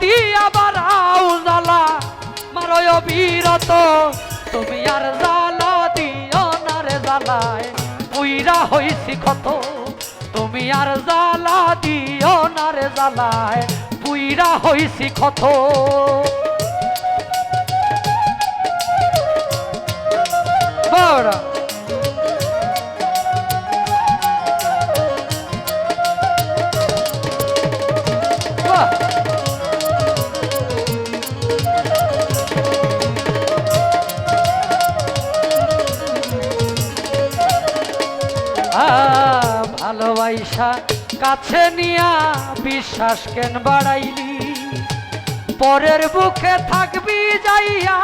দিয়া আবার আউ জ্বালা। মারয় বিরত, তুমি আর জ্বালা দিও না রে জ্বালায়। উইরা হইছি কত তুমি আর জ্বালা দিও না রে জ্বালায়। পুইরা হইছি কত বড় ভালোবাসা কাছে নিয়া বিশ্বাস কেন বাড়াইলি? পরের বুকে থাকবি যাইয়া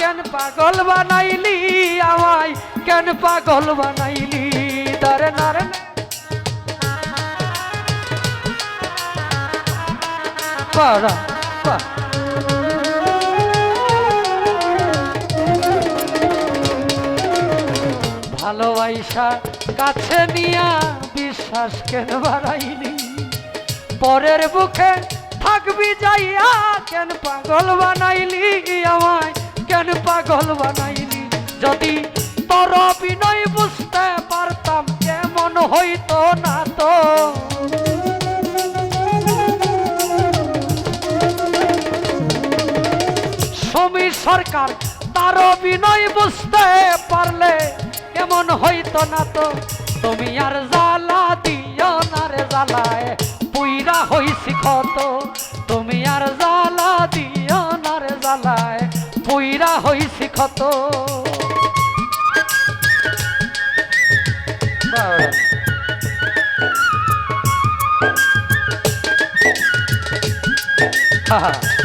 কেন পাগল বানাইলি? আমায় কেন পাগল বানাইলি? দারে নারে ভালোবাসা কাছে নিয়া বিশ্বাস কেন বাড়াইলি? পরের বুকে থাকবি যাইয়া কেন পাগল বানাইলি আমায়? কেন পাগল বানাইলি? যদি তোর বিনয় বুঝতে পারতাম কেমন হইতো না তো? সমীর সরকার, তার বিনয় বুঝতে পারলে এমন হইতো না তো? তুমি আর জ্বালা দিও না রে জ্বালায়, পুইরা হইছি ক্ষত। তুমি আর জ্বালা দিও না রে জ্বালায়, পুইরা হইছি বাবা। হা হা।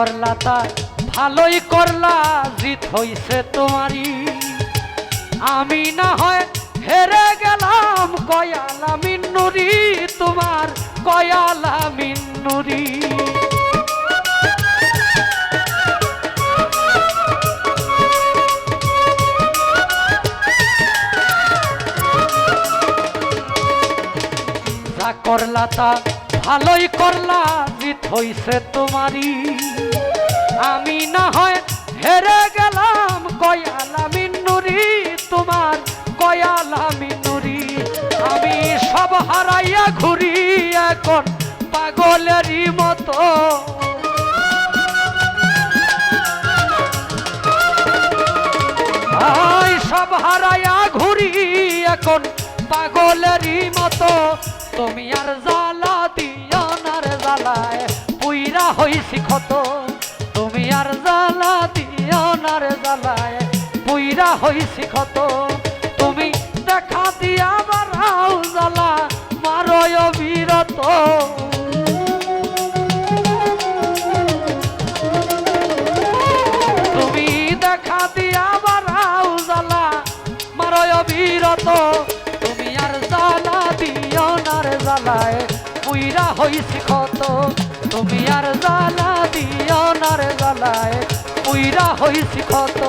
করলা তা ভালোই করলা, জিত হইছে তোমারই। আমি না হয় হেরে গেলাম, কয়ালা মিন্নুরি তোমার কয়ালা মিন্নুরি করলা তা ভালোই করলা হইছে তোমারই। আমি না হয় হেরে গেলাম, কয়ালা মিন্নুরি তোমার, কয়ালা মিন্নুরি আমি সব হারাইয়া ঘুরি এখন পাগলেরই মতো। সব হারাইয়া ঘুরি এখন পাগলেরই মতো। তুমি আর জ্বালা দিও না জ্বালায় হইছি ক্ষত তুমি আর জ্বালা দিও না রে জ্বালায়। পুইরা হইছি ক্ষত তুমি দেখা দিয়া বারাও জ্বালা মারয় বিরত তুমি দেখা দিয়া বারাও জ্বালা মারয় বিরত তুমি আর জ্বালা দিও না রে জ্বালায় পুইরা হইছি ক্ষত। তুমি আর জ্বালা দিও না রে জ্বালায়। পুইরা হইছি ক্ষত।